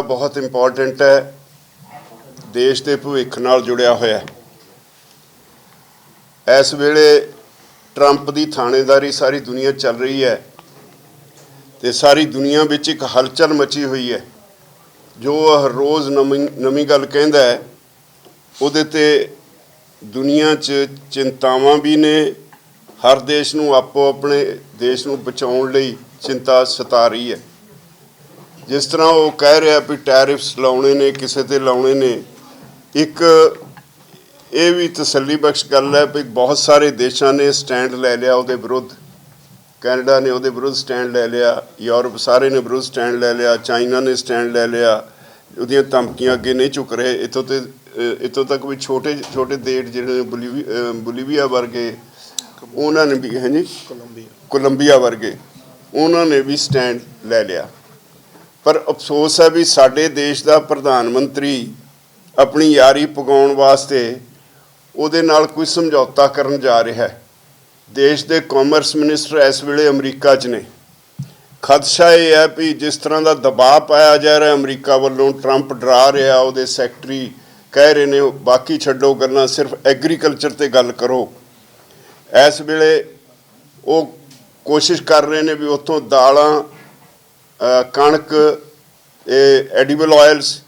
ਮੁੱਦਾ ਬਹੁਤ ਇੰਪੋਰਟੈਂਟ ਹੈ। ਦੇਸ਼ ਦੇ ਭਵਿੱਖ ਨਾਲ ਜੁੜਿਆ ਹੋਇਆ ਹੈ। ਇਸ ਵੇਲੇ ਟਰੰਪ ਦੀ ਥਾਣੇਦਾਰੀ ਸਾਰੀ ਦੁਨੀਆ ਚੱਲ ਰਹੀ ਹੈ ਤੇ ਸਾਰੀ ਦੁਨੀਆ ਵਿੱਚ ਇੱਕ ਹਲਚਲ ਮਚੀ ਹੋਈ ਹੈ। ਜੋ ਹਰ ਰੋਜ਼ ਨਵੀਂ ਨਵੀਂ ਗੱਲ ਕਹਿੰਦਾ ਹੈ, ਉਹਦੇ ਤੇ ਦੁਨੀਆ 'ਚ ਚਿੰਤਾਵਾਂ ਵੀ ਨੇ। ਹਰ ਦੇਸ਼ ਨੂੰ ਆਪੋ ਆਪਣੇ ਦੇਸ਼ ਨੂੰ ਬਚਾਉਣ ਲਈ ਚਿੰਤਾ ਸਤਾ ਰਹੀ ਹੈ। ਜਿਸ ਤਰ੍ਹਾਂ ਉਹ ਕਹਿ ਰਿਹਾ ਵੀ ਟੈਰਿਫਸ ਲਾਉਣੇ ਨੇ ਕਿਸੇ ਤੇ ਲਾਉਣੇ ਨੇ ਇੱਕ ਇਹ ਵੀ ਤਸੱਲੀ ਬਖਸ਼ ਗੱਲ ਹੈ ਵੀ ਬਹੁਤ ਸਾਰੇ ਦੇਸ਼ਾਂ ਨੇ ਸਟੈਂਡ ਲੈ ਲਿਆ ਉਹਦੇ ਵਿਰੁੱਧ। ਕੈਨੇਡਾ ਨੇ ਉਹਦੇ ਵਿਰੁੱਧ ਸਟੈਂਡ ਲੈ ਲਿਆ ਯੂਰਪ ਸਾਰੇ ਨੇ ਵਿਰੁੱਧ ਸਟੈਂਡ ਲੈ ਲਿਆ ਚਾਈਨਾ ਨੇ ਸਟੈਂਡ ਲੈ ਲਿਆ ਉਹਦੀਆਂ ਧਮਕੀਆਂ ਅੱਗੇ ਨਹੀਂ ਝੁਕ ਰਹੇ। ਇਤੋਂ ਤੇ ਇੱਥੋਂ ਤੱਕ ਵੀ ਛੋਟੇ ਛੋਟੇ ਦੇਸ਼ ਜਿਹੜੇ ਬੋਲੀਵੀਆ ਵਰਗੇ ਉਹਨਾਂ ਨੇ ਵੀ ਹਾਂਜੀ? ਕੋਲੰਬੀਆ। ਕੋਲੰਬੀਆ ਵਰਗੇ ਉਹਨਾਂ ਨੇ ਵੀ ਸਟੈਂਡ ਲੈ ਲਿਆ। ਪਰ ਅਫਸੋਸ ਹੈ ਵੀ ਸਾਡੇ ਦੇਸ਼ ਦਾ ਪ੍ਰਧਾਨ ਮੰਤਰੀ ਆਪਣੀ ਯਾਰੀ ਪਗਾਉਣ ਵਾਸਤੇ ਉਹਦੇ ਨਾਲ ਕੋਈ ਸਮਝੌਤਾ ਕਰਨ ਜਾ ਰਿਹਾ ਹੈ। ਦੇਸ਼ ਦੇ ਕਾਮਰਸ ਮਿਨਿਸਟਰ ਇਸ ਵੇਲੇ ਅਮਰੀਕਾ 'ਚ ਨੇ। ਖਦਸ਼ਾ ਇਹ ਹੈ ਵੀ ਜਿਸ ਤਰ੍ਹਾਂ ਦਾ ਦਬਾਅ ਪਾਇਆ ਜਾ ਰਿਹਾ ਅਮਰੀਕਾ ਵੱਲੋਂ, ਟਰੰਪ ਡਰਾ ਰਿਹਾ, ਉਹਦੇ ਸੈਕਟਰੀ ਕਹਿ ਰਹੇ ਨੇ, ਬਾਕੀ ਛੱਡੋ ਗੱਲਾਂ, ਸਿਰਫ ਐਗਰੀਕਲਚਰ ਤੇ ਗੱਲ ਕਰੋ। ਇਸ ਵੇਲੇ ਉਹ ਕੋਸ਼ਿਸ਼ ਕਰ ਰਹੇ ਨੇ ਵੀ ਉੱਥੋਂ ਦਾਲਾਂ ਕਣਕ, ਇਹ ਐਡੀਬਲ ਆਇਲਸ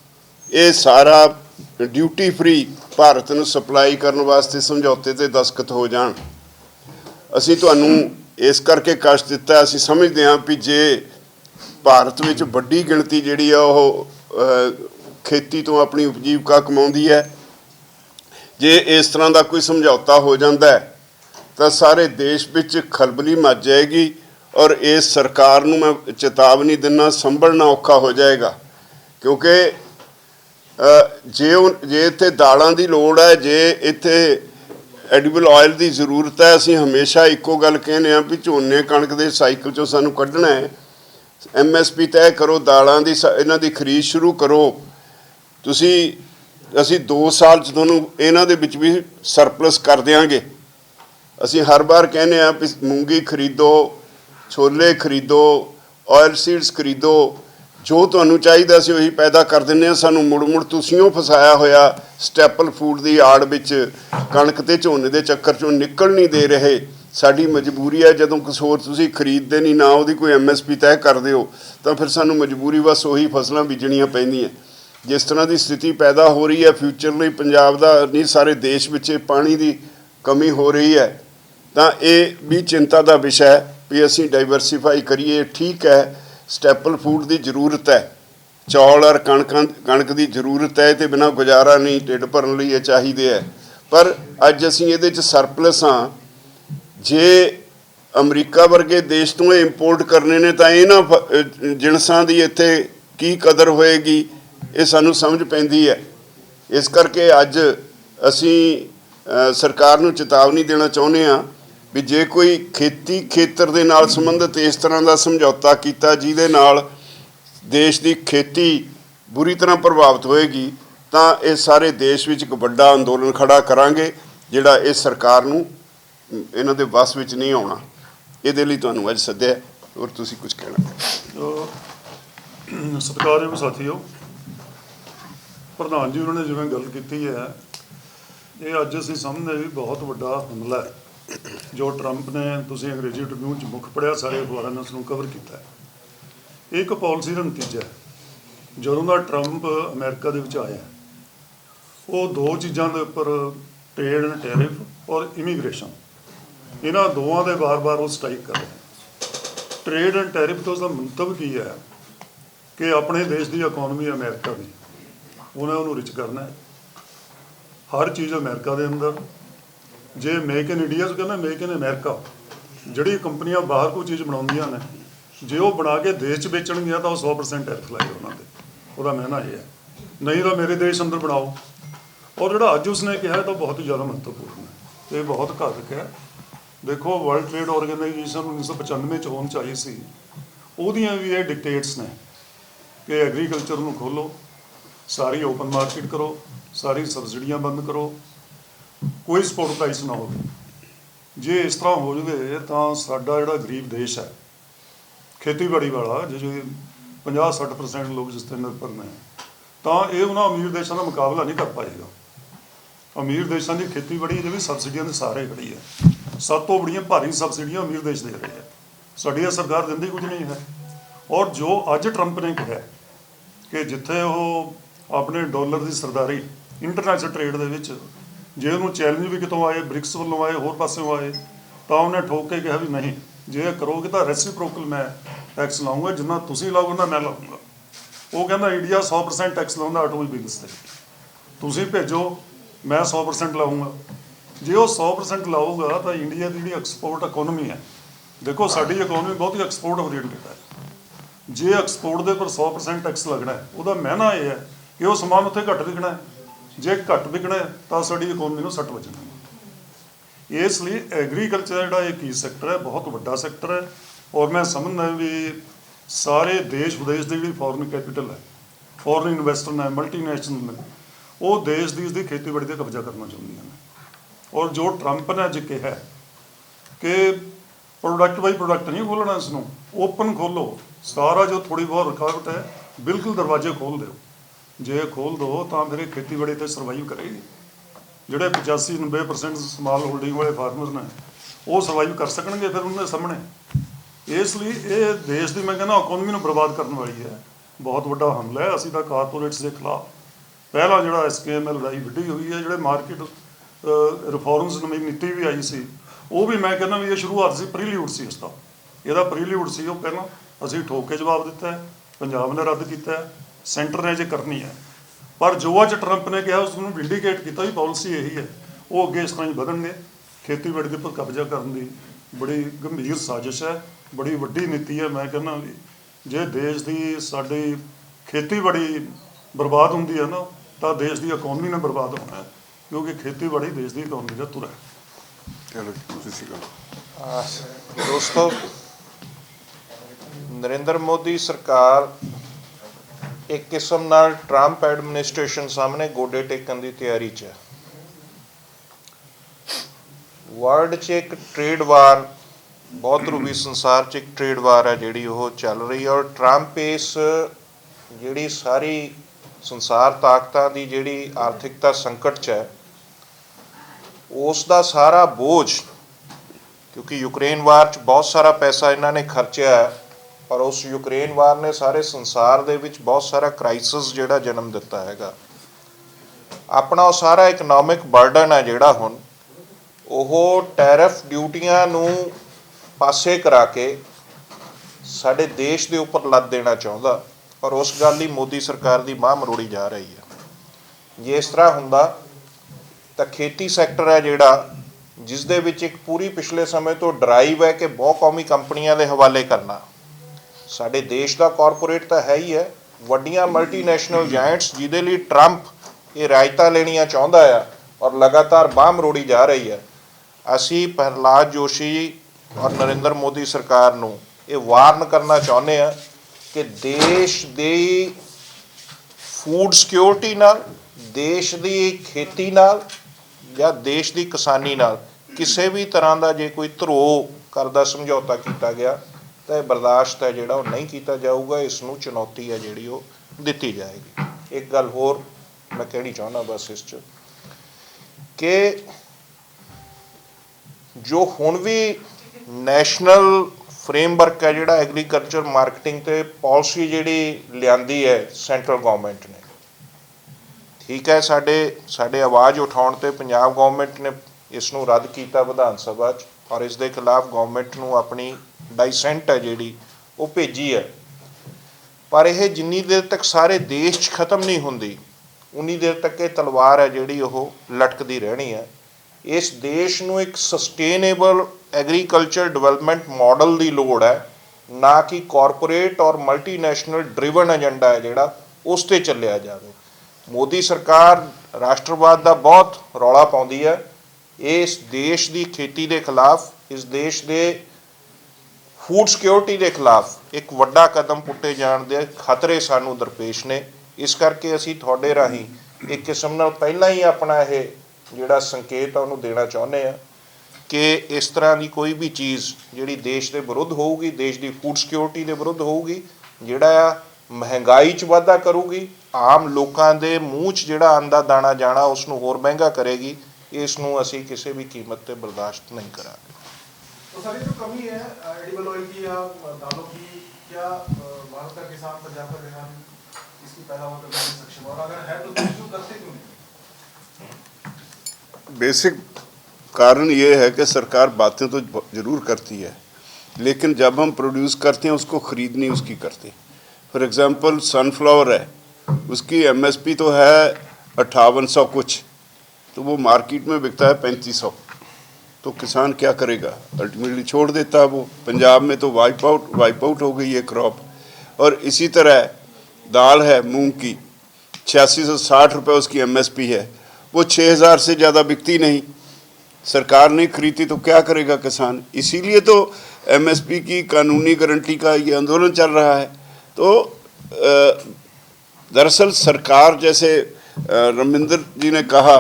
ਇਹ ਸਾਰਾ ਡਿਊਟੀ ਫ੍ਰੀ ਭਾਰਤ ਨੂੰ ਸਪਲਾਈ ਕਰਨ ਵਾਸਤੇ ਸਮਝੌਤੇ ਤੇ ਦਸਖਤ ਹੋ ਜਾਣ। ਅਸੀਂ ਤੁਹਾਨੂੰ ਇਸ ਕਰਕੇ ਕਸ਼ਟ ਦਿੱਤਾ, ਅਸੀਂ ਸਮਝਦੇ ਹਾਂ ਵੀ ਜੇ ਭਾਰਤ ਵਿੱਚ ਵੱਡੀ ਗਿਣਤੀ ਜਿਹੜੀ ਆ ਉਹ ਖੇਤੀ ਤੋਂ ਆਪਣੀ ਉਪਜੀਵਕਾ ਕਮਾਉਂਦੀ ਹੈ, ਜੇ ਇਸ ਤਰ੍ਹਾਂ ਦਾ ਕੋਈ ਸਮਝੌਤਾ ਹੋ ਜਾਂਦਾ ਤਾਂ ਸਾਰੇ ਦੇਸ਼ ਵਿੱਚ ਖਲਬਲੀ ਮਚ ਜਾਏਗੀ। ਔਰ ਇਸ ਸਰਕਾਰ ਨੂੰ ਮੈਂ ਚੇਤਾਵਨੀ ਦਿੰਨਾ, ਸੰਭਲਣਾ ਔਖਾ ਹੋ ਜਾਏਗਾ। ਕਿਉਂਕਿ ਜੇ ਉਹ- ਜੇ ਇੱਥੇ ਦਾਲਾਂ ਦੀ ਲੋੜ ਹੈ, ਜੇ ਇੱਥੇ ਐਡੀਬਲ ਆਇਲ ਦੀ ਜ਼ਰੂਰਤ ਹੈ, ਅਸੀਂ ਹਮੇਸ਼ਾ ਇੱਕੋ ਗੱਲ ਕਹਿੰਦੇ ਆ ਵੀ ਝੋਨੇ ਕਣਕ ਦੇ ਸਾਈਕਲ ਚੋਂ ਸਾਨੂੰ ਕੱਢਣਾ ਹੈ। ਐਮਐਸਪੀ ਤੈਅ ਕਰੋ, ਦਾਲਾਂ ਦੀ ਸ- ਇਹਨਾਂ ਦੀ ਖਰੀਦ ਸ਼ੁਰੂ ਕਰੋ। ਤੁਸੀਂ, ਅਸੀਂ 2 ਸਾਲ ਚ ਤੁਹਾਨੂੰ ਇਹਨਾਂ ਦੇ ਵਿੱਚ ਵੀ ਸਰਪਲਸ ਕਰ ਦਿਆਂਗੇ। ਅਸੀਂ ਹਰ ਵਾਰ ਕਹਿੰਦੇ ਆ ਵੀ ਮੂੰਗੀ ਖਰੀਦੋ ਛੋਲੇ ਖਰੀਦੋ ਆਇਲ ਸੀਡਸ ਖਰੀਦੋ, ਜੋ ਤੁਹਾਨੂੰ ਚਾਹੀਦਾ ਸੀ ਉਹੀ ਪੈਦਾ ਕਰ ਦਿੰਦੇ ਆ ਸਾਨੂੰ ਮੁੜ ਮੁੜ ਤੁਸੀਂ ਉਹ ਫਸਾਇਆ ਹੋਇਆ ਸਟੈਪਲ ਫੂਡ ਦੀ ਆੜ ਵਿੱਚ ਕਣਕ ਤੇ ਝੋਨੇ ਦੇ ਚੱਕਰ ਚੋਂ ਨਿਕਲ ਨਹੀਂ ਦੇ ਰਹੇ। ਸਾਡੀ ਮਜਬੂਰੀ ਹੈ, ਜਦੋਂ ਕੁਛ ਹੋਰ ਤੁਸੀਂ ਖਰੀਦਦੇ ਨਹੀਂ, ਨਾ ਉਹਦੀ ਕੋਈ ਐਮਐਸਪੀ ਤੈਅ ਕਰਦੇ ਹੋ, ਤਾਂ ਫਿਰ ਸਾਨੂੰ ਮਜਬੂਰੀ ਬਸ ਉਹੀ ਫਸਲਾਂ ਬੀਜਣੀਆਂ ਪੈਂਦੀਆਂ। ਜਿਸ ਤਰ੍ਹਾਂ ਦੀ ਸਥਿਤੀ ਪੈਦਾ ਹੋ ਰਹੀ ਹੈ ਫਿਊਚਰ ਲਈ ਪੰਜਾਬ ਦਾ ਨਹੀਂ, ਸਾਰੇ ਦੇਸ਼ ਵਿੱਚ ਪਾਣੀ ਦੀ ਕਮੀ ਹੋ ਰਹੀ ਹੈ। ਤਾਂ ਇਹ ਵੀ ਚਿੰਤਾ ਦਾ ਵਿਸ਼ਾ ਹੈ। ਵੀ ਅਸੀਂ ਡਾਈਵਰਸਿਫਾਈ ਕਰੀਏ, ਠੀਕ ਹੈ ਸਟੈਪਲ ਫੂਡ ਦੀ ਜ਼ਰੂਰਤ ਹੈ, ਚੌਲ ਔਰ ਕਣਕਾਂ, ਕਣਕ ਦੀ ਜ਼ਰੂਰਤ ਹੈ ਤੇ ਬਿਨਾ ਗੁਜ਼ਾਰਾ ਨਹੀਂ, ਢਿੱਡ ਭਰਨ ਲਈ ਇਹ ਚਾਹੀਦੇ ਹੈ। ਪਰ ਅੱਜ ਅਸੀਂ ਇਹਦੇ 'ਚ ਸਰਪਲਸ ਹਾਂ। ਜੇ ਅਮਰੀਕਾ ਵਰਗੇ ਦੇਸ਼ ਤੋਂ ਇੰਪੋਰਟ ਕਰਨੇ ਨੇ, ਤਾਂ ਇਹਨਾਂ ਫ- ਜਿਣਸਾਂ ਦੀ ਇੱਥੇ ਕੀ ਕਦਰ ਹੋਏਗੀ, ਇਹ ਸਾਨੂੰ ਸਮਝ ਪੈਂਦੀ ਹੈ। ਇਸ ਕਰਕੇ ਅੱਜ ਅਸੀਂ ਸਰਕਾਰ ਨੂੰ ਚੇਤਾਵਨੀ ਦੇਣਾ ਚਾਹੁੰਦੇ ਹਾਂ ਵੀ ਜੇ ਕੋਈ ਖੇਤੀ ਖੇਤਰ ਦੇ ਨਾਲ ਸੰਬੰਧਿਤ ਇਸ ਤਰ੍ਹਾਂ ਦਾ ਸਮਝੌਤਾ ਕੀਤਾ, ਜਿਹਦੇ ਨਾਲ ਦੇਸ਼ ਦੀ ਖੇਤੀ ਬੁਰੀ ਤਰ੍ਹਾਂ ਪ੍ਰਭਾਵਿਤ ਹੋਏਗੀ, ਤਾਂ ਇਹ ਸਾਰੇ ਦੇਸ਼ ਵਿੱਚ ਇੱਕ ਵੱਡਾ ਅੰਦੋਲਨ ਖੜਾ ਕਰਾਂਗੇ, ਜਿਹੜਾ ਇਹ ਸਰਕਾਰ ਨੂੰ ਇਹਨਾਂ ਦੇ ਵੱਸ ਵਿੱਚ ਨਹੀਂ ਆਉਣਾ। ਇਹਦੇ ਲਈ ਤੁਹਾਨੂੰ ਅੱਜ ਸੱਦਿਆ ਔਰ ਤੁਸੀਂ ਕੁਝ ਕਹਿਣਾ? ਅਹ ਸਤਿਕਾਰਯੋਗ ਸਾਥੀਓ, ਪ੍ਰਧਾਨ ਜੀ, ਉਹਨਾਂ ਨੇ ਜਿਵੇਂ ਗੱਲ ਕੀਤੀ ਹੈ, ਇਹ ਅੱਜ ਅਸੀਂ ਸਮਝਦੇ ਵੀ ਬਹੁਤ ਵੱਡਾ ਹਮਲਾ ਹੈ। ਜੋ ਟਰੰਪ ਨੇ ਤੁਸੀਂ ਅੰਗਰੇਜ਼ੀ ਟ੍ਰਿਬਿਊਨ ਚ ਮੁੱਖ ਪੜਿਆ ਸਾਰੇ ਅਖਬਾਰਾਂ ਨੇ ਉਸ ਨੂੰ ਕਵਰ ਕੀਤਾ ਹੈ। ਇਹ ਇੱਕ ਪਾਲਿਸੀ ਦਾ ਨਤੀਜਾ ਹੈ। ਜਦੋਂ ਦਾ ਟਰੰਪ ਅਮਰੀਕਾ ਦੇ ਵਿੱਚ ਆਇਆ, ਉਹ ਦੋ ਚੀਜ਼ਾਂ ਦੇ ਉੱਪਰ ਟ੍ਰੇਡ ਐਂਡ ਟੈਰਿਫ ਔਰ ਇਮੀਗ੍ਰੇਸ਼ਨ ਇਹਨਾਂ ਦੋਵਾਂ ਦੇ ਬਾਰ-ਬਾਰ ਉਹ ਸਟ੍ਰਾਈਕ ਕਰ ਰਿਹਾ ਹੈ ਟ੍ਰੇਡ ਐਂਡ ਟੈਰਿਫ ਤੋਂ ਉਸਦਾ ਮੰਤਵ ਕੀ ਹੈ ਕਿ ਆਪਣੇ ਦੇਸ਼ ਦੀ ਇਕਨੋਮੀ ਅਮਰੀਕਾ ਦੀ, ਉਹਨੇ ਉਹਨੂੰ ਰਿਚ ਕਰਨਾ ਹੈ। ਹਰ ਚੀਜ਼ ਅਮਰੀਕਾ ਦੇ ਅੰਦਰ ਜੇ ਮੇਕ ਇਨ ਇੰਡੀਆ ਤੋਂ ਕਹਿੰਦਾ ਮੇਕ ਇਨ ਅਮਰੀਕਾ ਜਿਹੜੀ ਕੰਪਨੀਆਂ ਬਾਹਰ ਕੋਈ ਚੀਜ਼ ਬਣਾਉਂਦੀਆਂ ਨੇ, ਜੇ ਉਹ ਬਣਾ ਕੇ ਦੇਸ਼ 'ਚ ਵੇਚਣਗੀਆਂ ਤਾਂ ਉਹ 100% ਟੈਕਸ ਲਾਏਗਾ ਉਹਨਾਂ ਤੇ। ਉਹਦਾ ਮਹਿਨਾ ਇਹ ਹੈ। ਨਹੀਂ ਤਾਂ ਮੇਰੇ ਦੇਸ਼ ਅੰਦਰ ਬਣਾਓ। ਔਰ ਜਿਹੜਾ ਅੱਜ ਉਸਨੇ ਕਿਹਾ ਇਹ ਤਾਂ ਬਹੁਤ ਹੀ ਜ਼ਿਆਦਾ ਮਹੱਤਵਪੂਰਨ ਹੈ। ਇਹ ਬਹੁਤ ਘਾਤਕ ਹੈ। ਦੇਖੋ ਵਰਲਡ ਟ੍ਰੇਡ ਆਰਗੇਨਾਈਜੇਸ਼ਨ 1995 ਚ ਹੋਣ ਚਾਹੀ ਸੀ। ਉਹਦੀਆਂ ਵੀ ਇਹ ਡਿਕਟੇਟਸ ਨੇ ਕਿ ਐਗਰੀਕਲਚਰ ਨੂੰ ਖੋਲੋ, ਸਾਰੀ ਓਪਨ ਮਾਰਕੀਟ ਕਰੋ, ਸਾਰੀ ਸਬਸਿਡੀਆਂ ਬੰਦ ਕਰੋ ਕੋਈ ਸਪੋਰਟ ਪ੍ਰਾਈਸ ਨਾ ਹੋਵੇ। ਜੇ ਇਸ ਤਰ੍ਹਾਂ ਹੋ ਜਵੇ ਤਾਂ ਸਾਡਾ ਜਿਹੜਾ ਗਰੀਬ ਦੇਸ਼ ਹੈ, ਖੇਤੀਬਾੜੀ ਵਾਲਾ, ਜੇ ਜੇ 50-60% ਲੋਕ ਜਿਸ ਤੇ ਨਿਰਭਰ ਨੇ, ਤਾਂ ਇਹ ਉਹਨਾਂ ਅਮੀਰ ਦੇਸ਼ਾਂ ਦਾ ਮੁਕਾਬਲਾ ਨਹੀਂ ਕਰ ਪਾਏਗਾ। ਅਮੀਰ ਦੇਸ਼ਾਂ ਦੀ ਖੇਤੀਬਾੜੀ ਜਿਹੜੀ ਸਬਸਿਡੀਆਂ ਦੇ ਸਾਰੇ ਖੜੀ ਹੈ। ਸਭ ਤੋਂ ਬੜੀਆਂ ਭਾਰੀ ਸਬਸਿਡੀਆਂ ਅਮੀਰ ਦੇਸ਼ ਦੇ ਰਹੇ ਹੈ। ਸਾਡੀ ਸਰਕਾਰ ਦਿੰਦੀ ਕੁਝ ਨਹੀਂ ਹੈ। ਔਰ ਜੋ ਅੱਜ ਟਰੰਪ ਨੇ ਕਿਹਾ ਕਿ ਜਿੱਥੇ ਉਹ ਆਪਣੇ ਡਾਲਰ ਦੀ ਸਰਦਾਰੀ ਇੰਟਰਨੈਸ਼ਨਲ ਟ੍ਰੇਡ ਦੇ ਵਿੱਚ ਜੇ ਉਹਨੂੰ ਚੈਲੰਜ ਵੀ ਕਿਤੋਂ ਆਏ, ਬ੍ਰਿਕਸ ਵੱਲੋਂ ਆਏ, ਹੋਰ ਪਾਸਿਓਂ ਆਏ, ਤਾਂ ਉਹਨੇ ਠੋਕ ਕੇ ਕਿਹਾ ਵੀ ਨਹੀਂ, ਜੇ ਕਰੋਗੇ ਤਾਂ ਰੈਸਿਪਰੋਕਲ ਮੈਂ ਟੈਕਸ ਲਾਉਂਗਾ ਜਿੰਨਾ ਤੁਸੀਂ ਲਾਓਗੇ ਨਾ ਮੈਂ ਲਾਉਂਗਾ ਉਹ ਕਹਿੰਦਾ ਇੰਡੀਆ 100% ਟੈਕਸ ਲਾਉਂਦਾ ਆਟੋਮੋਬਾਈਲਸ ਤੇ। ਤੁਸੀਂ ਭੇਜੋ, ਮੈਂ 100% ਲਾਉਂਗਾ ਜੇ ਉਹ 100% ਲਾਊਗਾ, ਤਾਂ ਇੰਡੀਆ ਦੀ ਜਿਹੜੀ ਐਕਸਪੋਰਟ ਇਕਨੋਮੀ ਹੈ, ਦੇਖੋ ਸਾਡੀ ਇਕਨੋਮੀ ਬਹੁਤ ਹੀ ਐਕਸਪੋਰਟ ਓਰੀਐਂਟਡ ਹੈ। ਜੇ ਐਕਸਪੋਰਟ ਦੇ ਉੱਪਰ 100% ਟੈਕਸ ਲੱਗਣਾ ਉਹਦਾ ਮਹਿਨਾ ਇਹ ਹੈ ਕਿ ਉਹ ਸਮਾਨ ਉੱਥੇ ਘੱਟ ਵਿਕਣਾ ਹੈ। ਜੇ ਘੱਟ ਵਿਕਣਾ ਤਾਂ ਸਾਡੀ ਇਕਨੋਮੀ ਨੂੰ ਸੱਟ ਵੱਜਣਾ ਇਸ ਲਈ ਐਗਰੀਕਲਚਰ ਜਿਹੜਾ ਇਹ ਕੀ ਸੈਕਟਰ ਹੈ, ਬਹੁਤ ਵੱਡਾ ਸੈਕਟਰ ਹੈ। ਔਰ ਮੈਂ ਸਮਝਦਾ ਵੀ ਸਾਰੇ ਦੇਸ਼ ਵਿਦੇਸ਼ ਦੀ ਜਿਹੜੀ ਫੋਰਨ ਕੈਪੀਟਲ ਹੈ ਫੋਰਨ ਇਨਵੈਸਟਰ ਨੇ ਮਲਟੀਨੈਸ਼ਨਲ ਨੇ, ਉਹ ਦੇਸ਼ ਦੀ ਇਸ ਦੀ ਖੇਤੀਬਾੜੀ ਤੇ ਕਬਜ਼ਾ ਕਰਨਾ ਚਾਹੁੰਦੀਆਂ ਨੇ। ਔਰ ਜੋ ਟਰੰਪ ਨੇ ਅੱਜ ਕਿਹਾ ਕਿ ਪ੍ਰੋਡਕਟ ਬਾਈ ਪ੍ਰੋਡਕਟ ਨਹੀਂ ਖੋਲਣਾ ਇਸ ਨੂੰ ਓਪਨ ਖੋਲੋ ਸਾਰਾ ਜੋ ਥੋੜੀ ਬਹੁਤ ਰੁਕਾਵਟ ਹੈ, ਬਿਲਕੁਲ ਦਰਵਾਜ਼ੇ ਖੋਲ ਦਿਓ। ਜੇ ਖੋਲ ਦੋ, ਤਾਂ ਫਿਰ ਇਹ ਖੇਤੀਬਾੜੀ ਤੇ ਸਰਵਾਈਵ ਕਰੇਗੀ। ਜਿਹੜੇ 85 90% ਸਮਾਲ ਹੋਲਡਿੰਗ ਵਾਲੇ ਫਾਰਮਰ ਨੇ, ਉਹ ਸਰਵਾਈਵ ਕਰ ਸਕਣਗੇ ਫਿਰ ਉਹਨਾਂ ਦੇ ਸਾਹਮਣੇ। ਇਸ ਲਈ ਇਹ ਦੇਸ਼ ਦੀ ਮੈਂ ਕਹਿੰਦਾ ਇਕਨੋਮੀ ਨੂੰ ਬਰਬਾਦ ਕਰਨ ਵਾਲੀ ਹੈ। ਬਹੁਤ ਵੱਡਾ ਹਮਲਾ ਹੈ। ਅਸੀਂ ਤਾਂ ਕਾਰਪੋਰੇਟਸ ਦੇ ਖਿਲਾਫ ਪਹਿਲਾ ਜਿਹੜਾ ਐਸਕੇਐਮਐਲ ਲੜਾਈ ਵਿੱਢੀ ਹੋਈ ਹੈ, ਜਿਹੜੇ ਮਾਰਕੀਟ ਰਿਫਾਰਮਸ ਨਵੀਂ ਨੀਤੀ ਵੀ ਆਈ ਸੀ, ਉਹ ਵੀ ਮੈਂ ਕਹਿੰਦਾ ਵੀ ਇਹ ਸ਼ੁਰੂਆਤ ਸੀ ਪ੍ਰੀਲਿਊਡ ਸੀ ਇਸ ਦਾ। ਇਹਦਾ ਪ੍ਰੀਲਿਊਡ ਸੀ, ਉਹ ਪਹਿਲਾਂ ਅਸੀਂ ਠੋਕ ਕੇ ਜਵਾਬ ਦਿੱਤਾ ਹੈ, ਪੰਜਾਬ ਨੇ ਰੱਦ ਕੀਤਾ ਹੈ। ਸੈਂਟਰ ਨੇ ਜੇ ਕਰਨੀ ਹੈ। ਪਰ ਜੋ ਅੱਜ ਟਰੰਪ ਨੇ ਕਿਹਾ ਉਸ ਨੂੰ ਵਿੰਡੀਕੇਟ ਕੀਤਾ ਵੀ ਪਾਲਿਸੀ ਇਹੀ ਹੈ। ਉਹ ਅੱਗੇ ਇਸ ਤਰ੍ਹਾਂ ਹੀ ਵਧਣਗੇ। ਖੇਤੀਬਾੜੀ ਦੇ ਉੱਪਰ ਕਬਜ਼ਾ ਕਰਨ ਦੀ ਬੜੀ ਗੰਭੀਰ ਸਾਜ਼ਿਸ਼ ਹੈ। ਬੜੀ ਵੱਡੀ ਨੀਤੀ ਹੈ। ਮੈਂ ਕਹਿੰਦਾ ਵੀ ਜੇ ਦੇਸ਼ ਦੀ ਸਾਡੀ ਖੇਤੀਬਾੜੀ ਬਰਬਾਦ ਹੁੰਦੀ ਹੈ ਨਾ ਤਾਂ ਦੇਸ਼ ਦੀ ਇਕਨੋਮੀ ਨੇ ਬਰਬਾਦ ਹੋਣਾ ਹੈ। ਕਿਉਂਕਿ ਖੇਤੀਬਾੜੀ ਦੇਸ਼ ਦੀ ਇਕਨੋਮੀ ਦਾ ਧੁਰਾ ਹੈ। ਚਲੋ ਤੁਸੀਂ ਕਰੋ ਅਹ ਦੋਸਤੋ ਨਰਿੰਦਰ ਮੋਦੀ ਸਰਕਾਰ ਇੱਕ ਕਿਸਮ ਨਾਲ ਟਰੰਪ ਐਡਮਿਨਿਸਟ੍ਰੇਸ਼ਨ ਸਾਹਮਣੇ ਗੋਡੇ ਟੇਕਣ ਦੀ ਤਿਆਰੀ 'ਚ ਹੈ। ਵਰਲਡ 'ਚ ਇੱਕ ਟ੍ਰੇਡ ਵਾਰ ਬਹੁਤ ਰੂਪੀ ਸੰਸਾਰ 'ਚ ਇੱਕ ਟ੍ਰੇਡ ਵਾਰ ਹੈ ਜਿਹੜੀ ਉਹ ਚੱਲ ਰਹੀ ਹੈ ਔਰ ਟਰੰਪ ਇਸ ਜਿਹੜੀ ਸਾਰੀ ਸੰਸਾਰ ਤਾਕਤਾਂ ਦੀ ਜਿਹੜੀ ਆਰਥਿਕਤਾ ਸੰਕਟ 'ਚ ਹੈ ਉਸ ਦਾ ਸਾਰਾ ਬੋਝ, ਕਿਉਂਕਿ ਯੂਕਰੇਨ ਵਾਰ 'ਚ ਬਹੁਤ ਸਾਰਾ ਪੈਸਾ ਇਹਨਾਂ ਨੇ ਖਰਚਿਆ ਹੈ ਪਰ ਉਸ ਯੂਕਰੇਨ ਵਾਰ ਨੇ ਸਾਰੇ ਸੰਸਾਰ ਦੇ ਵਿੱਚ ਬਹੁਤ ਸਾਰਾ ਕ੍ਰਾਈਸਿਸ ਜਿਹੜਾ ਜਨਮ ਦਿੱਤਾ ਹੈਗਾ। ਆਪਣਾ ਉਹ ਸਾਰਾ ਇਕਨੋਮਿਕ ਬਰਡਨ ਹੈ ਜਿਹੜਾ ਹੁਣ, ਉਹ ਟੈਰਿਫ ਡਿਊਟੀਆਂ ਨੂੰ ਪਾਸੇ ਕਰਾ ਕੇ ਸਾਡੇ ਦੇਸ਼ ਦੇ ਉੱਪਰ ਲੱਦ ਦੇਣਾ ਚਾਹੁੰਦਾ ਔਰ ਉਸ ਗੱਲ ਲਈ ਮੋਦੀ ਸਰਕਾਰ ਦੀ ਮਾਂ ਮਰੋੜੀ ਜਾ ਰਹੀ ਹੈ। ਜੇ ਇਸ ਤਰ੍ਹਾਂ ਹੁੰਦਾ ਤਾਂ ਖੇਤੀ ਸੈਕਟਰ ਹੈ ਜਿਹੜਾ, ਜਿਸ ਦੇ ਵਿੱਚ ਇੱਕ ਪੂਰੀ ਪਿਛਲੇ ਸਮੇਂ ਤੋਂ ਡਰਾਈਵ ਹੈ ਕਿ ਬਹੁ ਕੌਮੀ ਕੰਪਨੀਆਂ ਦੇ ਹਵਾਲੇ ਕਰਨਾ। ਸਾਡੇ ਦੇਸ਼ ਦਾ ਕਾਰਪੋਰੇਟ ਤਾਂ ਹੈ ਹੀ ਹੈ। ਵੱਡੀਆਂ ਮਲਟੀਨੈਸ਼ਨਲ ਜਾਇੰਟਸ ਜਿਹਦੇ ਲਈ ਟਰੰਪ ਇਹ ਰਾਇਤਾ ਲੈਣੀਆਂ ਚਾਹੁੰਦਾ ਆ ਔਰ ਲਗਾਤਾਰ ਬਾਹ ਮਰੋੜੀ ਜਾ ਰਹੀ ਹੈ। ਅਸੀਂ ਪ੍ਰਹਲਾਦ ਜੋਸ਼ੀ ਔਰ ਨਰਿੰਦਰ ਮੋਦੀ ਸਰਕਾਰ ਨੂੰ ਇਹ ਵਾਰਨ ਕਰਨਾ ਚਾਹੁੰਦੇ ਆ ਕਿ ਦੇਸ਼ ਦੀ ਫੂਡ ਸਿਕਿਉਰਿਟੀ ਨਾਲ, ਦੇਸ਼ ਦੀ ਖੇਤੀ ਨਾਲ ਜਾਂ ਦੇਸ਼ ਦੀ ਕਿਸਾਨੀ ਨਾਲ ਕਿਸੇ ਵੀ ਤਰ੍ਹਾਂ ਦਾ ਜੇ ਕੋਈ ਧਰੋ ਕਰਦਾ, ਸਮਝੌਤਾ ਕੀਤਾ ਗਿਆ ਤਾਂ ਇਹ ਬਰਦਾਸ਼ਤ ਹੈ ਜਿਹੜਾ ਉਹ ਨਹੀਂ ਕੀਤਾ ਜਾਊਗਾ, ਇਸ ਨੂੰ ਚੁਣੌਤੀ ਹੈ ਜਿਹੜੀ ਉਹ ਦਿੱਤੀ ਜਾਏਗੀ। ਇੱਕ ਗੱਲ ਹੋਰ ਮੈਂ ਕਹਿਣੀ ਚਾਹੁੰਦਾ ਬਸ ਇਸ 'ਚ ਕਿ ਜੋ ਹੁਣ ਵੀ ਨੈਸ਼ਨਲ ਫਰੇਮਵਰਕ ਹੈ ਜਿਹੜਾ ਐਗਰੀਕਲਚਰ ਮਾਰਕੀਟਿੰਗ ਤੇ ਪਾਲਿਸੀ ਜਿਹੜੀ ਲਿਆਂਦੀ ਹੈ ਸੈਂਟਰਲ ਗਵਰਨਮੈਂਟ ਨੇ, ਠੀਕ ਹੈ, ਸਾਡੇ ਸਾਡੇ ਆਵਾਜ਼ ਉਠਾਉਣ ਤੇ ਪੰਜਾਬ ਗਵਰਨਮੈਂਟ ਨੇ ਇਸ ਨੂੰ ਰੱਦ ਕੀਤਾ ਵਿਧਾਨ ਸਭਾ 'ਚ ਔਰ ਇਸ ਦੇ ਖਿਲਾਫ ਗਵਰਨਮੈਂਟ ਨੂੰ ਆਪਣੀ ਡਾਈਸੈਂਟ ਹੈ ਜਿਹੜੀ, ਉਹ ਭੇਜੀ ਹੈ ਪਰ ਇਹ ਜਿੰਨੀ ਦੇਰ ਤੱਕ ਸਾਰੇ ਦੇਸ਼ 'ਚ ਖਤਮ ਨਹੀਂ ਹੁੰਦੀ, ਉਨੀ ਦੇਰ ਤੱਕ ਇਹ ਤਲਵਾਰ ਹੈ ਜਿਹੜੀ ਉਹ ਲਟਕਦੀ ਰਹਿਣੀ ਹੈ ਇਸ ਦੇਸ਼ ਨੂੰ ਇੱਕ ਸਸਟੇਨੇਬਲ ਐਗਰੀਕਲਚਰ ਡਿਵੈਲਪਮੈਂਟ ਮਾਡਲ ਦੀ ਲੋੜ ਹੈ ਨਾ ਕਿ ਕਾਰਪੋਰੇਟ ਔਰ ਮਲਟੀਨੈਸ਼ਨਲ ਡਰਿਵਨ ਏਜੰਡਾ ਹੈ ਜਿਹੜਾ, ਉਸ ਤੇ ਚੱਲਿਆ ਜਾਵੇ। ਮੋਦੀ ਸਰਕਾਰ ਰਾਸ਼ਟਰਵਾਦ ਦਾ ਬਹੁਤ ਰੌਲਾ ਪਾਉਂਦੀ ਹੈ ਇਸ ਦੇਸ਼ ਦੀ ਖੇਤੀ ਦੇ ਖਿਲਾਫ, ਇਸ ਦੇਸ਼ ਦੇ ਫੂਡ ਸਿਕਿਉਰਿਟੀ ਦੇ ਖਿਲਾਫ ਇੱਕ ਵੱਡਾ ਕਦਮ ਪੁੱਟੇ ਜਾਣ ਦੇ ਖਤਰੇ ਸਾਨੂੰ ਦਰਪੇਸ਼ ਨੇ। ਇਸ ਕਰਕੇ ਅਸੀਂ ਤੁਹਾਡੇ ਰਾਹੀਂ ਇੱਕ ਕਿਸਮ ਨਾਲ ਪਹਿਲਾਂ ਹੀ ਆਪਣਾ ਇਹ ਜਿਹੜਾ ਸੰਕੇਤ ਆ ਉਹਨੂੰ ਦੇਣਾ ਚਾਹੁੰਦੇ ਆ ਕਿ ਇਸ ਤਰ੍ਹਾਂ ਦੀ ਕੋਈ ਵੀ ਚੀਜ਼ ਜਿਹੜੀ ਦੇਸ਼ ਦੇ ਵਿਰੁੱਧ ਹੋਊਗੀ, ਦੇਸ਼ ਦੀ ਫੂਡ ਸਿਕਿਉਰਿਟੀ ਦੇ ਵਿਰੁੱਧ ਹੋਊਗੀ, ਜਿਹੜਾ ਆ ਮਹਿੰਗਾਈ 'ਚ ਵਾਧਾ ਕਰੂਗੀ, ਆਮ ਲੋਕਾਂ ਦੇ ਮੂੰਹ 'ਚ ਜਿਹੜਾ ਆਂਦਾ ਦਾਣਾ ਜਾਣਾ ਉਸ ਨੂੰ ਹੋਰ ਮਹਿੰਗਾ ਕਰੇਗੀ, ਇਸ ਨੂੰ ਅਸੀਂ ਕਿਸੇ ਵੀ ਕੀਮਤ ਤੇ ਬਰਦਾਸ਼ਤ ਨਹੀਂ ਕਰਾਂਗੇ। तो सर जो कमी है एडिबल ऑयल की या दालों की, क्या भारत का किसान पंजाब का किसान इसकी पैदावार करने में सक्षम और अगर है तो इशू करते क्यों नहीं? बेसिक कारण ये है कि सरकार बातें तो ज़रूर करती है, लेकिन जब हम प्रोड्यूस करते हैं, उसको ख़रीद नहीं, उसकी करते फॉर एग्जांपल सनफ्लावर है, उसकी एमएसपी तो है अट्ठावन सौ कुछ तो वो मार्केट में बिकता है पैंतीस सौ। तो किसान क्या करेगा? अल्टीमेटली छोड़ देता है वो। पंजाब में तो वाइप आउट वाइप आउट हो गई है क्रॉप और इसी तरह दाल है, मूंग की। छियासी सौ साठ रुपये उसकी एमएसपी है। वो छः हज़ार से ज़्यादा बिकती नहीं। सरकार नहीं खरीदी तो क्या करेगा किसान? इसीलिए तो एमएसपी की कानूनी गारंटी का ये आंदोलन चल रहा है। तो दरअसल सरकार जैसे रविंद्र जी ने कहा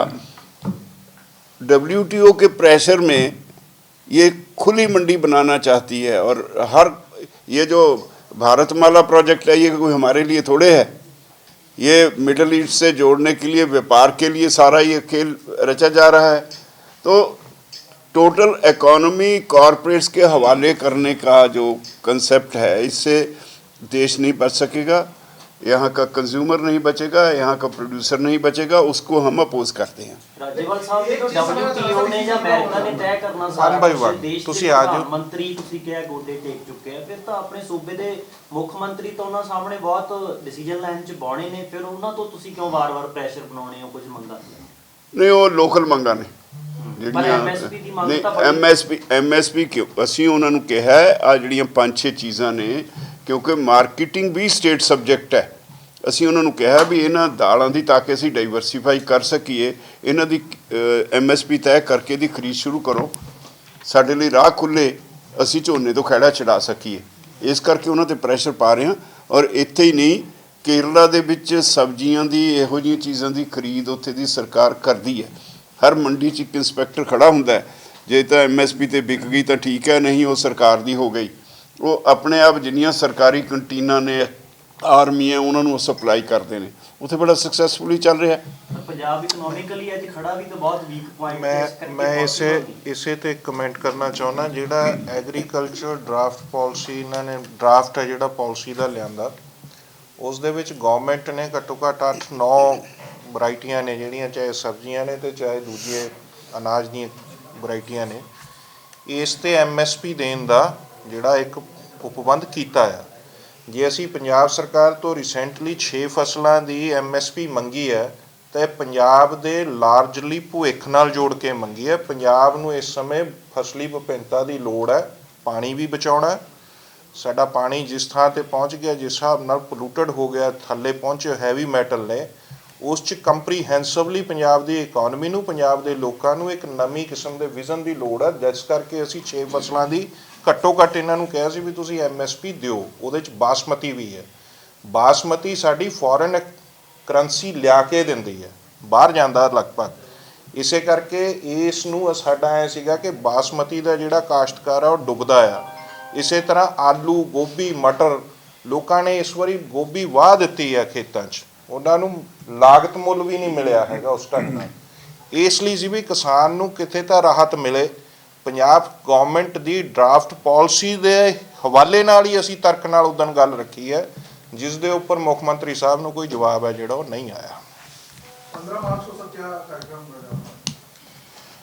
डब्ल्यूटीओ के प्रेशर में ये खुली मंडी बनाना चाहती है और हर, ये जो भारतमाला प्रोजेक्ट है, ये कोई हमारे लिए थोड़े है। ये मिडल ईस्ट से जोड़ने के लिए, व्यापार के लिए सारा ये खेल रचा जा रहा है। तो टोटल इकोनॉमी कॉरपोरेट्स के हवाले करने का जो कंसेप्ट है, इससे देश नहीं बच सकेगा। यहाँ का कंज्यूमर नहीं बचेगा यहाँ का प्रोड्यूसर नहीं बचेगा उसको हम अपोज करते हैं ਰਾਜੇਵਾਲ ਸਾਹਿਬ ਜੀ ਡਬਲਯੂਟੀਓ ਨੇ ਜਾਂ ਅਮਰੀਕਾ ਨੇ ਤੈਅ ਕਰਨਾ One ਸਾਰਾ by ਕੁਛ, one, ਦੇਸ਼ ਦੇ ਤੁਸੀਂ ਆ ਜਾਓ। ਪ੍ਰਧਾਨ ਮੰਤਰੀ ਤੁਸੀਂ ਕਿਹਾ ਗੋਡੇ ਟੇਕ ਚੁੱਕੇ ਆ ਫਿਰ ਤਾਂ ਆਪਣੇ ਸੂਬੇ ਦੇ ਮੁੱਖ ਮੰਤਰੀ ਤਾਂ ਉਹਨਾਂ ਸਾਹਮਣੇ ਬਹੁਤ ਡਿਸੀਜਨ ਲੈਣ ਚ ਬਾਉਣੇ ਨੇ ਫਿਰ ਉਹਨਾਂ ਤੋਂ ਤੁਸੀਂ ਕਿਉਂ ਵਾਰ-ਵਾਰ ਪ੍ਰੈਸ਼ਰ ਬਣਾਉਣੇ ਹੋ ਕੁਝ ਮੰਗਾਂ ਨਹੀਂ ਉਹ ਲੋਕਲ ਮੰਗਾਂ ਨੇ ਪਰ MSP ਦੀ ਮੰਗ ਤਾਂ ਬੜੀ- ਐਮਐਸਪੀ ਐਮਐਸਪੀ ਕਿਉਂ ਅਸੀਂ ਉਹਨਾਂ ਨੂੰ ਕਿਹਾ ਆ ਜਿਹੜੀਆਂ ਪੰਜ ਛੇ ਚੀਜ਼ਾਂ ਨੇ ਕਿਉਂਕਿ ਮਾਰਕੀਟਿੰਗ ਵੀ ਸਟੇਟ ਸਬਜੈਕਟ ਹੈ। ਅਸੀਂ ਉਹਨਾਂ ਨੂੰ ਕਿਹਾ ਵੀ ਇਹਨਾਂ ਦਾਲਾਂ ਦੀ ਤਾਂ ਕਿ ਅਸੀਂ ਡਾਈਵਰਸੀਫਾਈ ਕਰ ਸਕੀਏ, ਇਹਨਾਂ ਦੀ ਐਮਐਸਪੀ ਤੈਅ ਕਰਕੇ ਦੀ ਖਰੀਦ ਸ਼ੁਰੂ ਕਰੋ। ਸਾਡੇ ਲਈ ਰਾਹ ਖੁੱਲੇ ਅਸੀਂ ਝੋਨੇ ਤੋਂ ਖਹਿੜਾ ਛਡਾ ਸਕੀਏ। ਇਸ ਕਰਕੇ ਉਹਨਾਂ ਤੇ ਪ੍ਰੈਸ਼ਰ ਪਾ ਰਹੇ ਹਾਂ। ਔਰ ਇੱਥੇ ਹੀ ਨਹੀਂ, ਕੇਰਲਾ ਦੇ ਵਿੱਚ ਸਬਜ਼ੀਆਂ ਦੀ, ਇਹੋ ਜਿਹੀਆਂ ਚੀਜ਼ਾਂ ਦੀ ਖਰੀਦ ਉੱਥੇ ਦੀ ਸਰਕਾਰ ਕਰਦੀ ਹੈ। ਹਰ ਮੰਡੀ 'ਚ ਇੱਕ ਇੰਸਪੈਕਟਰ ਖੜਾ ਹੁੰਦਾ ਹੈ। ਜੇ ਤਾਂ ਐਮਐਸਪੀ ਤੇ ਵਿਕ ਗਈ ਤਾਂ ਠੀਕ ਹੈ, ਨਹੀਂ ਉਹ ਸਰਕਾਰ ਦੀ ਹੋ ਗਈ। ਉਹ ਆਪਣੇ ਆਪ ਜਿੰਨੀਆਂ ਸਰਕਾਰੀ ਕੰਟੀਨਾਂ ਨੇ ਆਰਮੀ ਹੈ ਉਹਨਾਂ ਨੂੰ ਸਪਲਾਈ ਕਰਦੇ ਨੇ। ਉੱਥੇ ਬੜਾ ਸਕਸੈਸਫੁਲੀ ਚੱਲ ਰਿਹਾ। ਪੰਜਾਬ ਇਕਨੋਮਿਕਲੀ ਅੱਜ ਖੜਾ ਵੀ ਤਾਂ ਬਹੁਤ ਵੀਕ ਪੁਆਇੰਟ ਮੈਂ ਮੈਂ ਇਸੇ ਇਸੇ ਤੇ ਕਮੈਂਟ ਕਰਨਾ ਚਾਹੁੰਦਾ ਜਿਹੜਾ ਐਗਰੀਕਲਚਰ ਡਰਾਫਟ ਪਾਲਿਸੀ ਇਹਨਾਂ ਨੇ ਡਰਾਫਟ ਹੈ ਜਿਹੜਾ ਪਾਲਿਸੀ ਦਾ ਲਿਆਂਦਾ ਉਸ ਦੇ ਵਿੱਚ ਗਵਰਨਮੈਂਟ ਨੇ ਘੱਟੋ ਘੱਟ 8-9 ਵੈਰਾਈਟੀਆਂ ਨੇ ਜਿਹੜੀਆਂ ਚਾਹੇ ਸਬਜ਼ੀਆਂ ਨੇ ਤੇ ਚਾਹੇ ਦੂਜੇ ਅਨਾਜ ਦੀਆਂ ਵੈਰਾਈਟੀਆਂ ਨੇ। ਇਸ ਤੇ ਐਮਐਸਪੀ ਦੇਣ ਦਾ ਜਿਹੜਾ ਇੱਕ ਉਪਬੰਧ ਕੀਤਾ ਆ। ਜੇ ਅਸੀਂ ਪੰਜਾਬ ਸਰਕਾਰ ਤੋਂ ਰੀਸੈਂਟਲੀ 6 ਫਸਲਾਂ ਦੀ ਐਮਐਸਪੀ ਮੰਗੀ ਹੈ, ਤਾਂ ਪੰਜਾਬ ਦੇ ਲਾਰਜਲੀ ਭੁੱਖ ਨਾਲ ਜੋੜ ਕੇ ਮੰਗੀ ਹੈ। ਪੰਜਾਬ ਨੂੰ ਇਸ ਸਮੇਂ ਫਸਲੀ ਵਿਭਿੰਨਤਾ ਦੀ ਲੋੜ ਹੈ, ਪਾਣੀ ਵੀ ਬਚਾਉਣਾ ਸਾਡਾ ਪਾਣੀ ਜਿਸ ਥਾਂ ਤੇ ਪਹੁੰਚ ਗਿਆ, ਜਿਸ ਹਿਸਾਬ ਨਾਲ ਪੋਲੂਟਡ ਹੋ ਗਿਆ, ਥੱਲੇ ਪਹੁੰਚੇ ਹੈਵੀ ਮੈਟਲ ਨੇ, ਉਸ ਚ ਕੰਪਰੀਹੈਂਸਿਵਲੀ ਪੰਜਾਬ ਦੀ ਇਕਨੋਮੀ ਨੂੰ, ਪੰਜਾਬ ਦੇ ਲੋਕਾਂ ਨੂੰ ਇੱਕ ਨਵੀਂ ਕਿਸਮ ਦੇ ਵਿਜ਼ਨ ਦੀ ਲੋੜ ਹੈ। ਜਿਸ ਕਰਕੇ ਅਸੀਂ 6 ਫਸਲਾਂ ਦੀ ਘੱਟੋ ਘੱਟ ਇਹਨਾਂ ਨੂੰ ਕਿਹਾ ਸੀ ਵੀ ਤੁਸੀਂ ਐਮਐਸਪੀ ਦਿਓ, ਉਹਦੇ ਚ ਬਾਸਮਤੀ ਵੀ ਹੈ। ਬਾਸਮਤੀ ਸਾਡੀ ਫੋਰਨ ਕਰੰਸੀ ਲਿਆ ਕੇ ਦਿੰਦੀ ਹੈ, ਬਾਹਰ ਜਾਂਦਾ ਲਗਭਗ। ਇਸੇ ਕਰਕੇ ਇਸ ਨੂੰ ਸਾਡਾ ਐ ਸੀਗਾ ਕਿ ਬਾਸਮਤੀ ਦਾ ਜਿਹੜਾ ਕਾਸ਼ਤਕਾਰ ਆ, ਉਹ ਡੁੱਬਦਾ ਆ। ਇਸੇ ਤਰ੍ਹਾਂ ਆਲੂ, ਗੋਭੀ, ਮਟਰ, ਲੋਕਾਂ ਨੇ ਇਸ ਵਾਰੀ ਗੋਭੀ ਵਾਹ ਦਿੱਤੀ ਆ ਖੇਤਾਂ 'ਚ। ਉਹਨਾਂ ਨੂੰ ਲਾਗਤ ਮੁੱਲ ਵੀ ਨਹੀਂ ਮਿਲਿਆ ਹੈਗਾ ਉਸ ਢੰਗ ਨਾਲ। ਇਸ ਲਈ ਸੀ ਵੀ ਕਿਸਾਨ ਨੂੰ ਕਿਤੇ ਤਾਂ ਰਾਹਤ ਮਿਲੇ ਪੰਜਾਬ ਗਵਰਨਮੈਂਟ ਦੀ ਡਰਾਫਟ ਪਾਲਿਸੀ ਦੇ ਹਵਾਲੇ ਨਾਲ ਹੀ ਅਸੀਂ ਤਰਕ ਨਾਲ ਉਦੋਂ ਗੱਲ ਰੱਖੀ ਹੈ ਜਿਸ ਦੇ ਉੱਪਰ ਮੁੱਖ ਮੰਤਰੀ ਸਾਹਿਬ ਨੂੰ ਕੋਈ ਜਵਾਬ ਹੈ ਜਿਹੜਾ ਉਹ ਨਹੀਂ ਆਇਆ पंद्रह मार्च को सर क्या कार्यक्रम रहेगा?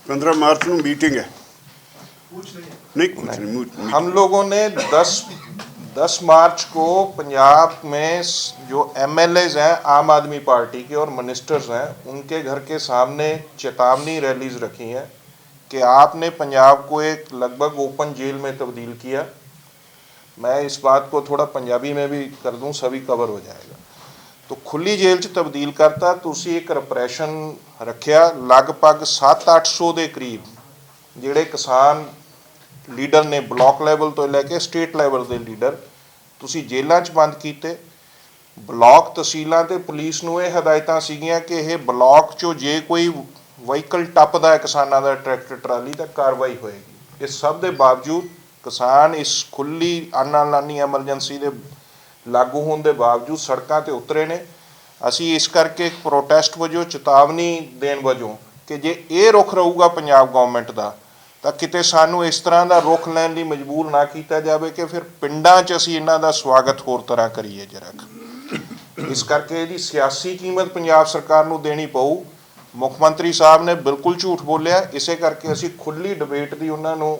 15 ਮਾਰਚ ਨੂੰ ਮੀਟਿੰਗ ਹੈ कुछ नहीं है ਨਹੀਂ ਕੁਝ ਨਹੀਂ ਮੂ- हम लोगों ने 10 10 मार्च को पंजाब में स- जो एमएलएज हैं आम आदमी पार्टी के और मिनिस्टर्स हैं उनके घर के सामने चेतावनी रैलीज रखी हैं कि आपने पंजाब को एक लगभग ओपन जेल में तब्दील किया मैं इस बात को थोड़ा पंजाबी में भी कर दूं सभी कवर हो जाएगा तो खुली जेल ਚ ਤਬਦੀਲ ਕਰਤਾ ਤੁਸੀਂ ਇੱਕ ਰਿਪਰੈਸ਼ਨ ਰੱਖਿਆ ਲਗਭਗ 7-800 ਦੇ ਕਰੀਬ ਜਿਹੜੇ ਕਿਸਾਨ ਲੀਡਰ ਨੇ ਬਲਾਕ ਲੈਵਲ ਤੋਂ ਲੈ ਕੇ ਸਟੇਟ ਲੈਵਲ ਦੇ ਲੀਡਰ ਤੁਸੀਂ ਜੇਲ੍ਹਾਂ 'ਚ ਬੰਦ ਕੀਤੇ ਬਲਾਕ ਤਹਿਸੀਲਾਂ ਤੇ ਪੁਲਿਸ ਨੂੰ ਇਹ ਹਦਾਇਤਾਂ ਸੀਗੀਆਂ ਕਿ ਇਹ ਬਲਾਕ 'ਚੋਂ ਜੇ ਕੋਈ ਵਹੀਕਲ ਟੱਪਦਾ ਹੈ ਕਿਸਾਨਾਂ ਦਾ, ਟਰੈਕਟਰ, ਟਰਾਲੀ ਤਾਂ ਕਾਰਵਾਈ ਹੋਏਗੀ। ਇਹ ਸਭ ਦੇ ਬਾਵਜੂਦ ਕਿਸਾਨ ਇਸ ਖੁੱਲੀ ਅਨਾਲਾਨੀ ਐਮਰਜੈਂਸੀ ਦੇ ਲਾਗੂ ਹੋਣ ਦੇ ਬਾਵਜੂਦ ਸੜਕਾਂ ਤੇ ਉਤਰੇ ਨੇ। ਅਸੀਂ ਇਸ ਕਰਕੇ ਇੱਕ ਪ੍ਰੋਟੈਸਟ ਵਜੋਂ, ਚੇਤਾਵਨੀ ਦੇਣ ਵਜੋਂ ਕਿ ਜੇ ਇਹ ਰੁਖ ਰਹੂਗਾ ਪੰਜਾਬ ਗਵਰਨਮੈਂਟ ਦਾ, ਤਾਂ ਕਿਤੇ ਸਾਨੂੰ ਇਸ ਤਰ੍ਹਾਂ ਦਾ ਰੁਖ ਲੈਣ ਲਈ ਮਜਬੂਰ ਨਾ ਕੀਤਾ ਜਾਵੇ ਕਿ ਫਿਰ ਪਿੰਡਾਂ 'ਚ ਅਸੀਂ ਇਹਨਾਂ ਦਾ ਸਵਾਗਤ ਹੋਰ ਤਰ੍ਹਾਂ ਕਰੀਏ ਜਰਾ ਇਸ ਕਰਕੇ ਇਹਦੀ ਸਿਆਸੀ ਕੀਮਤ ਪੰਜਾਬ ਸਰਕਾਰ ਨੂੰ ਦੇਣੀ ਪਊ। ਮੁੱਖ ਮੰਤਰੀ ਸਾਹਿਬ ਨੇ ਬਿਲਕੁਲ ਝੂਠ ਬੋਲਿਆ। ਇਸੇ ਕਰਕੇ ਅਸੀਂ ਖੁੱਲੀ ਡਿਬੇਟ ਦੀ ਉਹਨਾਂ ਨੂੰ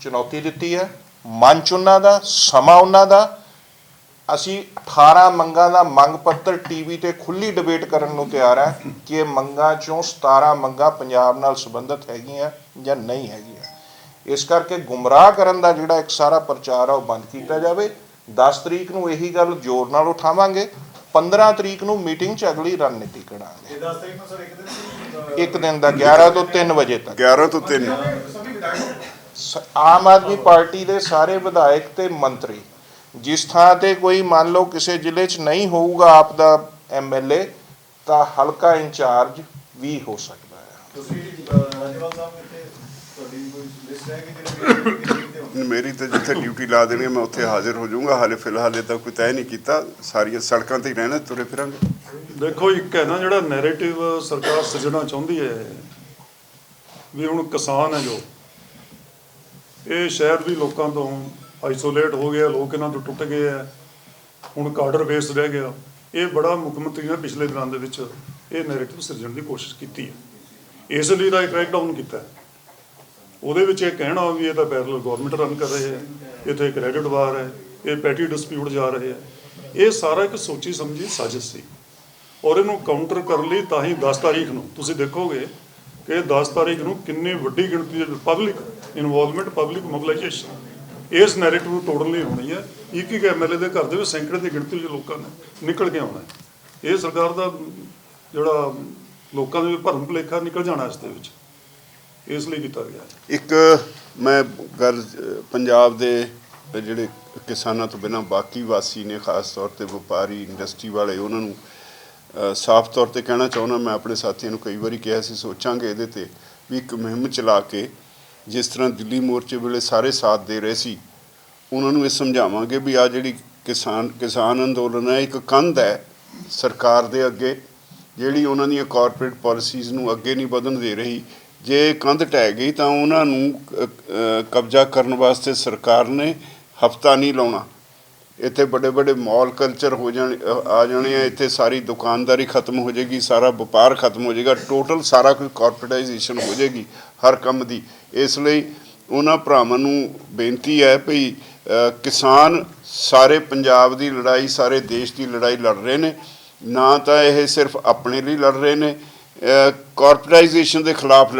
ਚੁਣੌਤੀ ਦਿੱਤੀ ਹੈ। ਮੰਚ ਉਹਨਾਂ ਦਾ, ਸਮਾਂ ਉਹਨਾਂ ਦਾ। ਅਸੀਂ 18 ਮੰਗਾਂ ਦਾ ਮੰਗ ਪੱਤਰ ਟੀਵੀ ਤੇ ਖੁੱਲੀ ਡਿਬੇਟ ਕਰਨ ਨੂੰ ਤਿਆਰ ਹੈ ਕਿ ਇਹ ਮੰਗਾਂ ਚੋਂ 17 ਮੰਗਾਂ ਪੰਜਾਬ ਨਾਲ ਸੰਬੰਧਿਤ ਹੈਗੀਆਂ ਜਾਂ ਨਹੀਂ ਹੈਗੀਆਂ। ਇਸ ਕਰਕੇ ਗੁੰਮਰਾਹ ਕਰਨ ਦਾ ਜਿਹੜਾ ਇੱਕ ਸਾਰਾ ਪ੍ਰਚਾਰ ਆ ਉਹ ਬੰਦ ਕੀਤਾ ਜਾਵੇ। 10 ਤਰੀਕ ਨੂੰ ਇਹੀ ਗੱਲ ਜ਼ੋਰ ਨਾਲ ਉਠਾਵਾਂਗੇ। 15 ਤਰੀਕ ਨੂੰ ਮੀਟਿੰਗ ਚ ਅਗਲੀ ਰਣਨੀਤੀ ਕਢਾਂਗੇ 10 ਇੱਕ ਦਿਨ ਦਾ 11 ਤੋਂ 3 ਵਜੇ ਤੱਕ। 11 ਤੋਂ 3 ਆਮ ਆਦਮੀ ਪਾਰਟੀ ਦੇ ਸਾਰੇ ਵਿਧਾਇਕ ਤੇ ਮੰਤਰੀ ਜਿਸ ਥਾਂ ਤੇ ਕੋਈ ਮੰਨ ਲਓ ਕਿਸੇ ਜ਼ਿਲ੍ਹੇ 'ਚ ਨਹੀਂ ਹੋਊਗਾ ਆਪ ਦਾ ਐਮਐਲਏ ਤਾਂ ਹਲਕਾ ਇੰਚਾਰਜ ਵੀ ਹੋ ਸਕਦਾ ਹੈ। ਤੁਸੀਂ ਰਾਜਵਾਲ ਸਾਹਿਬ ਕਿਤੇ ਤੁਹਾਡੀ ਕੋਈ ਲਿਸਟ ਹੈ ਕਿ ਜਿਹੜੇ ਮੇਰੀ ਤਾਂ ਜਿੱਥੇ ਡਿਊਟੀ ਲਾ ਦੇਣੀ ਮੈਂ ਉੱਥੇ ਹਾਜ਼ਰ ਹੋ ਜਾਊਂਗਾ। ਹਾਲੇ ਫਿਲਹਾਲ ਇਹ ਤਾਂ ਕੋਈ ਤੈਅ ਨਹੀਂ ਕੀਤਾ। ਸਾਰੀਆਂ ਸੜਕਾਂ ਤੇ ਹੀ ਰਹਿਣਾ, ਤੁਰੇ ਫਿਰਾਂਗੇ। ਦੇਖੋ, ਇੱਕ ਹੈ ਨਾ, ਜਿਹੜਾ ਨੈਰੇਟਿਵ ਸਰਕਾਰ ਸਜਣਾ ਚਾਹੁੰਦੀ ਹੈ, ਵੀ ਹੁਣ ਕਿਸਾਨ ਹੈ ਜੋ, ਇਹ ਸ਼ਹਿਰ ਵੀ ਲੋਕਾਂ ਤੋਂ ਆਈਸੋਲੇਟ ਹੋ ਗਿਆ, ਲੋਕ ਇਹਨਾਂ ਤੋਂ ਟੁੱਟ ਗਏ ਆ, ਹੁਣ ਕਾਡਰ ਬੇਸ ਰਹਿ ਗਿਆ। ਇਹ ਬੜਾ ਮੁੱਖ ਮੰਤਰੀ ਨੇ ਪਿਛਲੇ ਦਿਨਾਂ ਦੇ ਵਿੱਚ ਇਹ ਨੈਰੇਟਿਵ ਸਿਰਜਣ ਦੀ ਕੋਸ਼ਿਸ਼ ਕੀਤੀ ਹੈ। ਇਸ ਲਈ ਦਾ ਕ੍ਰੈਕ ਡਾਊਨ ਕੀਤਾ ਹੈ। ਉਹਦੇ ਵਿੱਚ ਇਹ ਕਹਿਣਾ ਵੀ ਇਹ ਤਾਂ ਪੈਰਲਲ ਗਵਰਨਮੈਂਟ ਰਨ ਕਰ ਰਹੇ ਹੈ ਇੱਥੇ ਕ੍ਰੈਡਿਟ ਵਾਰ ਹੈ, ਇਹ ਪੈਟੀ ਡਿਸਪਿਊਟ ਜਾ ਰਹੇ ਹੈ ਇਹ ਸਾਰਾ ਇੱਕ ਸੋਚੀ ਸਮਝੀ ਸਾਜ਼ਿਸ਼ ਸੀ। ਔਰ ਇਹਨੂੰ ਕਾਊਂਟਰ ਕਰਨ ਲਈ ਤਾਂ ਹੀ 10 ਤਾਰੀਖ ਨੂੰ, ਤੁਸੀਂ ਦੇਖੋਗੇ ਕਿ 10 ਤਾਰੀਖ ਨੂੰ ਕਿੰਨੀ ਵੱਡੀ ਗਿਣਤੀ ਦੇ ਪਬਲਿਕ ਇਨਵੋਲਵਮੈਂਟ ਪਬਲਿਕ ਮੋਬਿਲਾਈਜੇਸ਼ਨ ਇਸ ਨੈਰੇਟਿਵ ਨੂੰ ਤੋੜਨ ਲਈ ਹੋਣੀ ਹੈ ਇੱਕ ਇੱਕ ਐਮਐਲਏ ਦੇ ਘਰ ਦੇ ਵਿੱਚ ਸੈਂਕੜੇ ਦੀ ਗਿਣਤੀ ਵਿੱਚ ਲੋਕਾਂ ਨੇ ਨਿਕਲ ਕੇ ਆਉਣਾ ਇਹ ਸਰਕਾਰ ਦਾ ਜਿਹੜਾ ਲੋਕਾਂ ਦੇ ਭਰਮ ਭੁਲੇਖਾ ਨਿਕਲ ਜਾਣਾ ਇਸ ਦੇ ਵਿੱਚ। ਇਸ ਲਈ ਕੀਤਾ ਗਿਆ। ਇੱਕ ਮੈਂ ਗੱਲ, ਪੰਜਾਬ ਦੇ ਜਿਹੜੇ ਕਿਸਾਨਾਂ ਤੋਂ ਬਿਨਾਂ ਬਾਕੀ ਵਾਸੀ ਨੇ, ਖਾਸ ਤੌਰ ਤੇ ਵਪਾਰੀ, ਇੰਡਸਟਰੀ ਵਾਲੇ, ਉਹਨਾਂ ਨੂੰ ਸਾਫ਼ ਤੌਰ ਤੇ ਕਹਿਣਾ ਚਾਹੁੰਦਾ, ਮੈਂ ਆਪਣੇ ਸਾਥੀਆਂ ਨੂੰ ਕਈ ਵਾਰੀ ਕਿਹਾ ਸੀ, ਸੋਚਾਂਗੇ ਇਹਦੇ ਤੇ ਵੀ ਇੱਕ ਮੁਹਿੰਮ ਚਲਾ ਕੇ ਜਿਸ ਤਰ੍ਹਾਂ ਦਿੱਲੀ ਮੋਰਚੇ ਵੇਲੇ ਸਾਰੇ ਸਾਥ ਦੇ ਰਹੇ ਸੀ, ਉਹਨਾਂ ਨੂੰ ਇਹ ਸਮਝਾਵਾਂਗੇ ਵੀ ਆ ਜਿਹੜੀ ਕਿਸਾਨ ਕਿਸਾਨ ਅੰਦੋਲਨ ਹੈ, ਇੱਕ ਕੰਧ ਹੈ ਸਰਕਾਰ ਦੇ ਅੱਗੇ, ਜਿਹੜੀ ਉਹਨਾਂ ਦੀਆਂ ਕਾਰਪੋਰੇਟ ਪਾਲਿਸੀਜ਼ ਨੂੰ ਅੱਗੇ ਨਹੀਂ ਵਧਣ ਦੇ ਰਹੀ ਜੇ ਕੰਧ ਢਹਿ ਗਈ ਤਾਂ ਉਹਨਾਂ ਨੂੰ ਕਬਜ਼ਾ ਕਰਨ ਵਾਸਤੇ ਸਰਕਾਰ ਨੇ ਹਫਤਾ ਨਹੀਂ ਲਾਉਣਾ। ਇੱਥੇ ਵੱਡੇ ਵੱਡੇ ਮਾਲ ਕਲਚਰ ਹੋ ਜਾਣ ਆ ਜਾਣੇ ਆ, ਇੱਥੇ ਸਾਰੀ ਦੁਕਾਨਦਾਰੀ ਖਤਮ ਹੋ ਜਾਏਗੀ, ਸਾਰਾ ਵਪਾਰ ਖਤਮ ਹੋ ਜਾਏਗਾ, ਟੋਟਲ ਸਾਰਾ ਕੁਝ ਕਾਰਪੋਰੇਟਾਈਜੇਸ਼ਨ ਹੋ ਜਾਏਗੀ ਹਰ ਕੰਮ ਦੀ। ਇਸ ਲਈ ਉਹਨਾਂ ਭਰਾਵਾਂ ਨੂੰ ਬੇਨਤੀ ਹੈ ਭਈ ਕਿਸਾਨ ਸਾਰੇ ਪੰਜਾਬ ਦੀ ਲੜਾਈ, ਸਾਰੇ ਦੇਸ਼ ਦੀ ਲੜਾਈ ਲੜ ਰਹੇ ਨੇ। ਨਾ ਤਾਂ ਇਹ ਸਿਰਫ ਆਪਣੇ ਲਈ ਲੜ ਰਹੇ ਨੇ। ਕਾਰਪੋਰੇਟਾਈਜੇਸ਼ਨ ਦੇ ਖਿਲਾਫ ਲੜ